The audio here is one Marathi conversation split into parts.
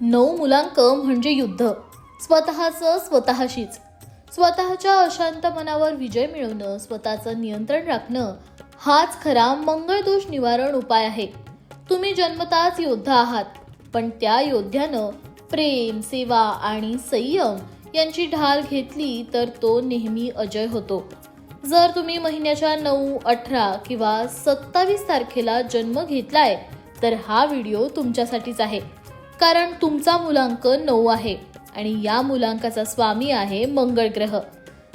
नऊ मुलांक म्हणजे युद्ध. स्वतःचं स्वतःशीच. स्वतःच्या अशांत मनावर विजय मिळवणं स्वतःचं नियंत्रण राखणं हाच खरा मंगळदोष निवारण उपाय आहे. तुम्ही जन्मताच योद्धा आहात पण त्या योद्ध्यानं प्रेम सेवा आणि संयम यांची ढाल घेतली तर तो नेहमी अजय होतो. जर तुम्ही महिन्याच्या नऊ अठरा किंवा सत्तावीस तारखेला जन्म घेतलाय तर हा व्हिडिओ तुमच्यासाठीच आहे. कारण तुमचा मुलांक नऊ आहे आणि या मुलांकाचा स्वामी आहे मंगळ ग्रह.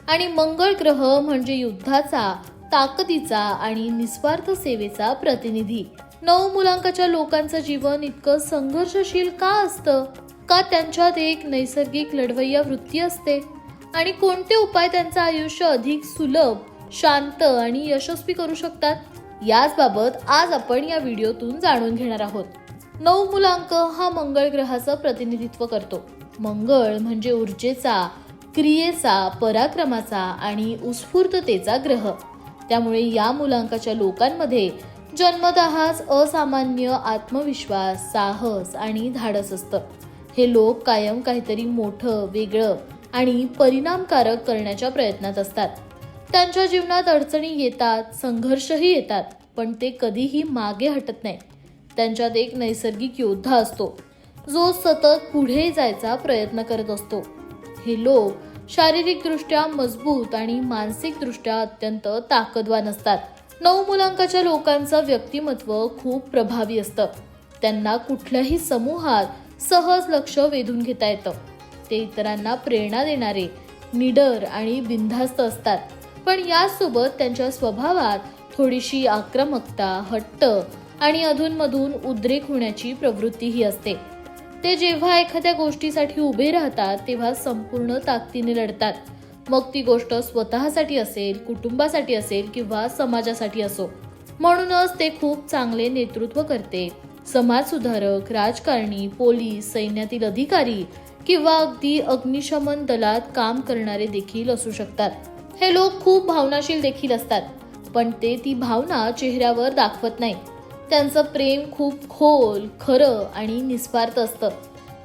आणि मंगळ ग्रह म्हणजे युद्धाचा ताकदीचा आणि निस्वार्थ सेवेचा प्रतिनिधी. नऊ मुलांकाच्या लोकांचं जीवन इतकं संघर्षशील का असतं? का त्यांच्यात एक नैसर्गिक लढवय्या वृत्ती असते? आणि कोणते उपाय त्यांचं आयुष्य अधिक सुलभ शांत आणि यशस्वी करू शकतात? याच बाबत आज आपण या व्हिडिओतून जाणून घेणार आहोत. नऊ मुलांक हा मंगळ ग्रहाचं प्रतिनिधित्व करतो. मंगळ म्हणजे ऊर्जेचा क्रियेचा पराक्रमाचा आणि उत्स्फूर्ततेचा ग्रह. त्यामुळे या मुलांकाच्या लोकांमध्ये जन्मतःच असामान्य आत्मविश्वास साहस आणि धाडस असतं. हे लोक कायम काहीतरी मोठं वेगळं आणि परिणामकारक करण्याच्या प्रयत्नात असतात. त्यांच्या जीवनात अडचणी येतात संघर्षही येतात पण ते कधीही मागे हटत नाहीत त्यांच्यात एक नैसर्गिक योद्धा असतो. जो सतत पुढे जायचा प्रयत्न करत असतो. हे लोक शारीरिकदृष्ट्या मजबूत आणि मानसिकदृष्ट्या अत्यंत ताकदवान असतात. नऊ मुलांकाच्या लोकांचं व्यक्तिमत्व खूप प्रभावी असतं. त्यांना कुठल्याही समूहात सहज लक्ष वेधून घेता येतं. ते इतरांना प्रेरणा देणारे निडर आणि बिनधास्त असतात. पण यासोबत त्यांच्या स्वभावात थोडीशी आक्रमकता हट्ट आणि अधूनमधून उद्रेक होण्याची प्रवृत्तीही असते. ते जेव्हा एखाद्या गोष्टीसाठी उभे राहतात तेव्हा संपूर्ण ताकदीने लढतात. मग ती गोष्ट स्वतःसाठी असेल कुटुंबासाठी असेल किंवा समाजासाठी असो. म्हणूनच ते खूप चांगले नेतृत्व करते. समाजसुधारक राजकारणी पोलीस सैन्यातील अधिकारी किंवा अगदी अग्निशमन दलात काम करणारे देखील असू शकतात. हे लोक खूप भावनाशील देखील असतात पण ते ती भावना चेहऱ्यावर दाखवत नाही त्यांचं प्रेम खूप खोल खरं आणि निस्वार्थ असतं.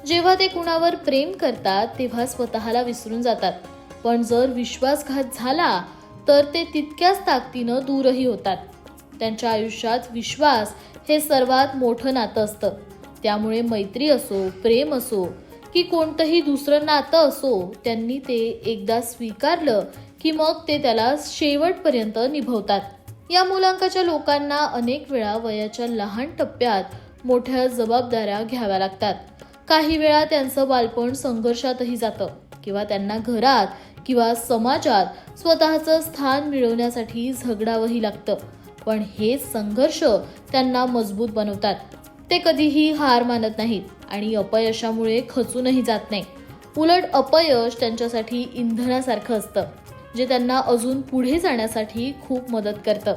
जेव्हा ते कुणावर प्रेम करतात तेव्हा स्वतःला विसरून जातात. पण जर विश्वासघात झाला तर ते तितक्याच ताकदीनं दूरही होतात. त्यांच्या आयुष्यात विश्वास हे सर्वात मोठं नातं असतं. त्यामुळे मैत्री असो प्रेम असो की कोणतंही दुसरं नातं असो त्यांनी ते एकदा स्वीकारलं की मग ते त्याला शेवटपर्यंत निभवतात. या मुलांकाच्या लोकांना अनेक वेळा वयाच्या लहान टप्प्यात मोठ्या जबाबदाऱ्या घ्याव्या लागतात. काही वेळा त्यांचं बालपण संघर्षातही जातं किंवा त्यांना घरात किंवा समाजात स्वतःचं स्थान मिळवण्यासाठी झगडावंही लागतं. पण हे संघर्ष त्यांना मजबूत बनवतात. ते कधीही हार मानत नाहीत आणि अपयशामुळे खचूनही जात नाही. उलट अपयश त्यांच्यासाठी इंधनासारखं असतं. जे त्यांना अजून पुढे जाण्यासाठी खूप मदत करतं.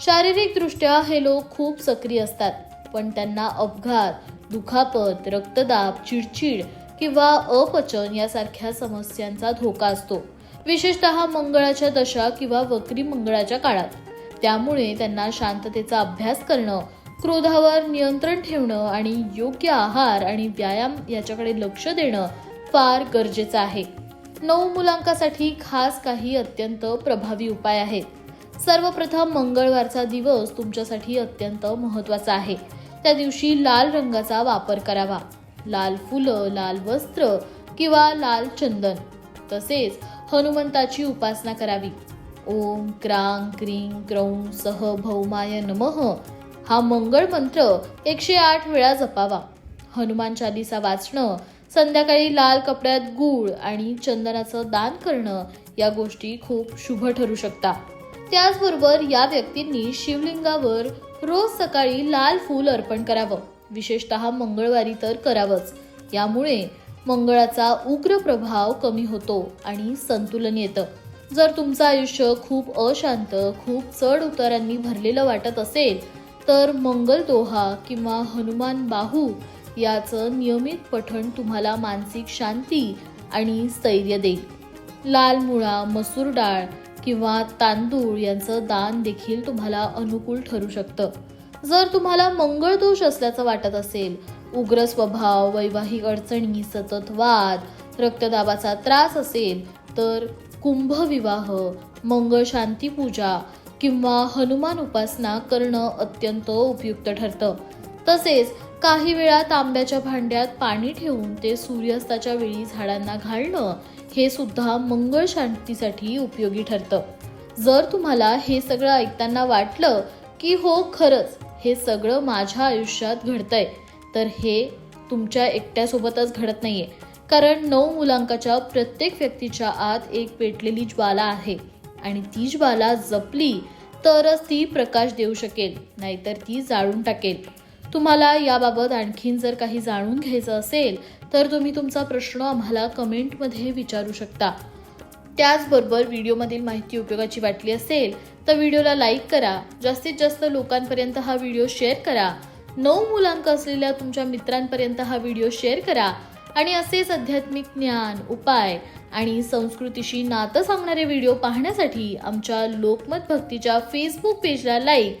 शारीरिकदृष्ट्या हे लोक खूप सक्रिय असतात पण त्यांना अपघात दुखापत रक्तदाब चिडचिड किंवा अपचन यासारख्या समस्यांचा धोका असतो. विशेषतः मंगळाच्या दशा किंवा वक्री मंगळाच्या काळात. त्यामुळे त्यांना शांततेचा अभ्यास करणं क्रोधावर नियंत्रण ठेवणं आणि योग्य आहार आणि व्यायाम याच्याकडे लक्ष देणं फार गरजेचं आहे. नऊ मुलांकासाठी खास काही अत्यंत प्रभावी उपाय आहेत. सर्वप्रथम मंगळवारचा दिवस तुमच्यासाठी अत्यंत महत्त्वाचा आहे. त्या दिवशी लाल रंगाचा वापर करावा. लाल फुलं लाल वस्त्र किंवा लाल चंदन. तसेच हनुमंताची उपासना करावी. ओम क्रांग क्रीं क्रौं सह भौमाय नमः. हा मंगळ मंत्र एकशे आठ वेळा जपावा. हनुमान चालिसा वाचणं संध्याकाळी लाल कपड्यात गूळ आणि चंदनाचं दान करणं या गोष्टी खूप शुभ ठरू शकतात त्याचबरोबर या व्यक्तींनी शिवलिंगावर रोज सकाळी लाल फूल अर्पण करावं. विशेषतः मंगळवारी तर करावंच. यामुळे मंगळाचा उग्र प्रभाव कमी होतो आणि संतुलन येतं. जर तुमचं आयुष्य खूप अशांत खूप चढ उतारांनी भरलेलं वाटत असेल तर मंगल दोहा किंवा हनुमान बाहू याचं नियमित पठण तुम्हाला मानसिक शांती आणि स्थैर्य देईल. लाल मुळा मसूर डाळ किंवा तांदूळ यांचं दान देखील तुम्हाला अनुकूल ठरू शकतं. जर तुम्हाला मंगळ दोष असल्याचं वाटत असेल उग्र स्वभाव वैवाहिक अडचणी सतत वाद रक्तदाबाचा त्रास असेल तर कुंभविवाह मंगळ शांती पूजा किंवा हनुमान उपासना करणं अत्यंत उपयुक्त ठरतं. तसेच काही वेळा तांब्याच्या भांड्यात पाणी ठेवून ते सूर्यास्ताच्या वेळी झाडांना घालणं हे सुद्धा मंगळ शांतीसाठी उपयोगी ठरतं. जर तुम्हाला हे सगळं ऐकताना वाटलं की हो खरंच हे सगळं माझ्या आयुष्यात घडतंय तर हे तुमच्या एकट्यासोबतच घडत नाहीये. कारण नऊ मुलांकाच्या प्रत्येक व्यक्तीच्या आत एक पेटलेली ज्वाला आहे आणि ती ज्वाला जपली तरच ती प्रकाश देऊ शकेल नाहीतर ती जाळून टाकेल. तुम्हाला याबाबत आणखीन जर काही जाणून घ्यायचं असेल तर तुम्ही तुमचा प्रश्न आम्हाला कमेंटमध्ये विचारू शकता. त्याचबरोबर व्हिडिओमधील माहिती उपयोगाची वाटली असेल तर व्हिडिओला लाईक करा. जास्तीत जास्त लोकांपर्यंत हा व्हिडिओ शेअर करा. नऊ मुलांक असलेल्या तुमच्या मित्रांपर्यंत हा व्हिडिओ शेअर करा. आणि असेच आध्यात्मिक ज्ञान उपाय आणि संस्कृतीशी नातं सांगणारे व्हिडिओ पाहण्यासाठी आमच्या लोकमत भक्तीच्या फेसबुक पेजला लाईक